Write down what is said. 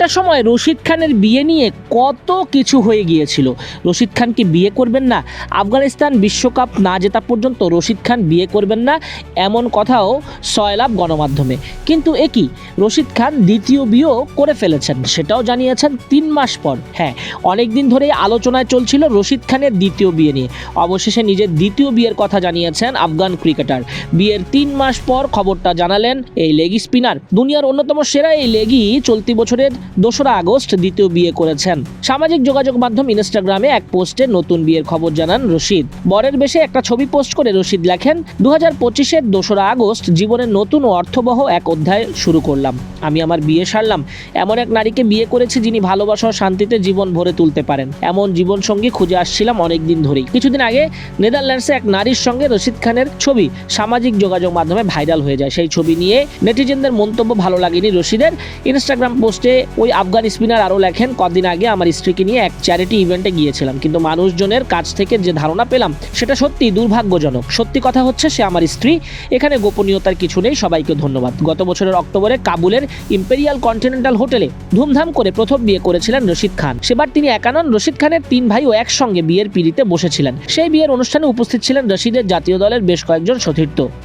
একটা সময় রশিদ খানের বিয়ে নিয়ে কত কিছু হয়ে গিয়েছিল। রশিদ খান কি বিয়ে করবেন না? আফগানিস্তান বিশ্বকাপ না জেতা পর্যন্ত রশিদ খান বিয়ে করবেন না, এমন কথাও সয়লাভ গণমাধ্যমে। কিন্তু এ কি? রশিদ খান দ্বিতীয় বিয়েও করে ফেলেছেন, সেটাও জানিয়েছেন তিন মাস পর। হ্যাঁ অনেক দিন ধরেই আলোচনায় চলছিল রশিদ খানের দ্বিতীয় বিয়ে নিয়ে। অবশেষে নিজের দ্বিতীয় বিয়ের কথা জানিয়েছেন আফগান ক্রিকেটার। বিয়ের তিন মাস পর খবরটা জানালেন এই লেগ স্পিনার। দুনিয়ার অন্যতম সেরা এই লেগই চলতি বছরের দোসরা আগস্ট দ্বিতীয় বিয়ে করেছেন। সামাজিক যোগাযোগ মাধ্যম ইনস্টাগ্রামে এক পোস্টে নতুন বিয়ের খবর জানান রশিদ। বরের বেশে একটা ছবি পোস্ট করে রশিদ লেখেন দু হাজার পঁচিশের দোসরা আগস্ট জীবনের নতুন ও অর্থবহ এক অধ্যায় শুরু করলাম। আমি আমার বিয়ে সারলাম। এমন এক নারীকে বিয়ে করেছি যিনি ভালোবাসা শান্তিতে জীবন ভরে তুলতে পারেন। এমন জীবনসঙ্গী খুঁজে আসছিলাম অনেক দিন ধরেই। কিছুদিন আগে নেদারল্যান্ডসে এক নারীর সঙ্গে রশিদ খানের ছবি সামাজিক যোগাযোগ মাধ্যমে ভাইরাল হয়ে যায়। সেই ছবি নিয়ে নেটিজেনদের মন্তব্য ভালো লাগেনি রশিদের। ইনস্টাগ্রাম পোস্টে ওই আফগান স্পিনার আরও লেখেন, কদিন আগে আমার স্ত্রীকে নিয়ে এক চ্যারিটি ইভেন্টে গিয়েছিলাম। কিন্তু মানুষজনের কাছ থেকে যে ধারণা পেলাম, সেটা সত্যি দুর্ভাগ্যজনক। সত্যি কথা হচ্ছে, সে আমার স্ত্রী। এখানে গোপনীয়তার কিছু নেই, সবাইকে ধন্যবাদ। গত বছরের অক্টোবরে কাবুলের ইম্পেরিয়াল কন্টিনেন্টাল হোটেলে ধুমধাম করে প্রথম বিয়ে করেছিলেন রশিদ খান। সেবার তিনি একা নন, রশিদ খানের তিন ভাইও একসঙ্গে বিয়ের পিড়িতে বসেছিলেন। সেই বিয়ের অনুষ্ঠানে উপস্থিত ছিলেন রশিদের জাতীয় দলের বেশ কয়েকজন সতীর্থ।